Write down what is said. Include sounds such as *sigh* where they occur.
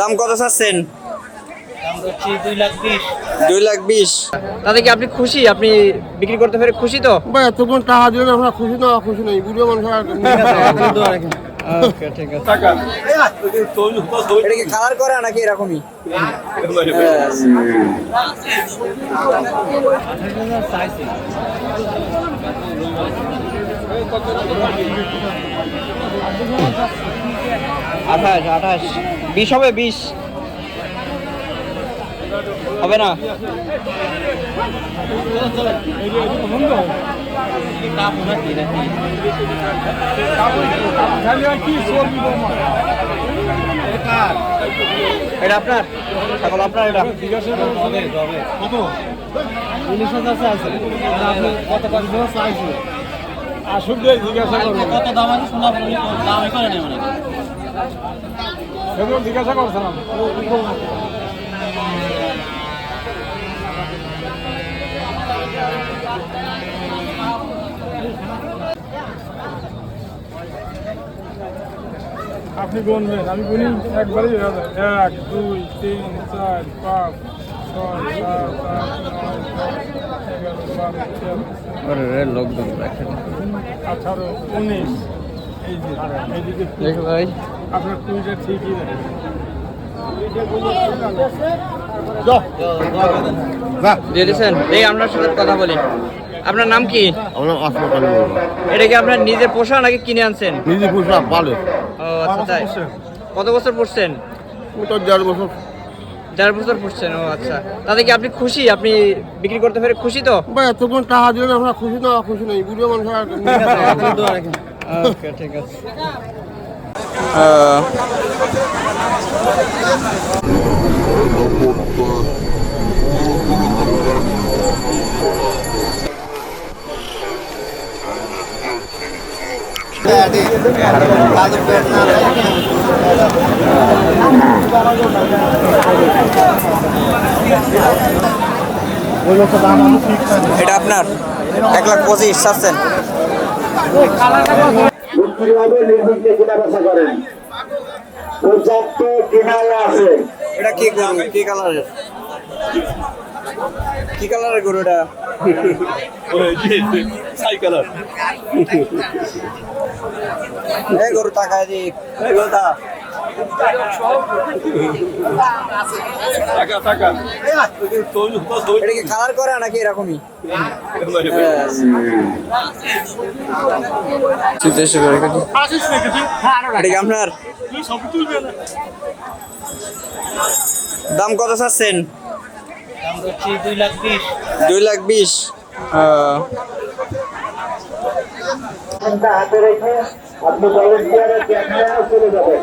দাম কত চাচ্ছেন? দুই লাখ বিশ। দুই লাখ বিশ। তাতে কি আপনি খুশি? আপনি বিক্রি করতে পেরে খুশি তো? ভাই এতক্ষণ টাকা দিলেন আমরা খুশি না খুশি নেই। বুড়ো মানুষ এটা কি কালার করা নাকি এরকমই? আঠাশ আঠাশ। বিশ হবে বিশ। হবে না? এটা আপনার? ছাগল আপনার এটা? কত? দাম আছে শোনা দামই করে নেই মানে। আপনি গুনবেন আমি গুনি একবারই এক দুই তিন চার পাঁচ লোকজন আঠারো উনিশ। ভাই। আপনার কুড়িটা ঠিকই দিয়েছেন এই আপনার সাথে কথা বলি। আপনার নাম কি? এটা কি আপনার নিজে পোষা নাকি কিনে আনছেন? নিজে পুষলা পালে ও আচ্ছা তাই। কত বছর পড়ছেন? তো দেড় বছর। দেড় বছর পড়ছেন ও আচ্ছা। তাতে কি আপনি খুশি? আপনি বিক্রি করতে পেরে খুশি তো? ভাই এতক্ষণ টাকা দিলেন আমরা খুশি না খুশি নেই বুড়ো মানুষ আর *laughs* ওকে ঠিক আছে। এটা আপনার এক লাখ পঁচিশ চাচ্ছেন এটা কি গরু? কি কালারের? কি কালারের গরু এটা? এই গরু তাকায় দি এই গরু এটা কি কালার করা নাকি এরকমই? এটা কি আপনার? দাম কত চাচ্ছেন? দুই লাখ বিশ। হাতে রেখে আপনি চলে যাবেন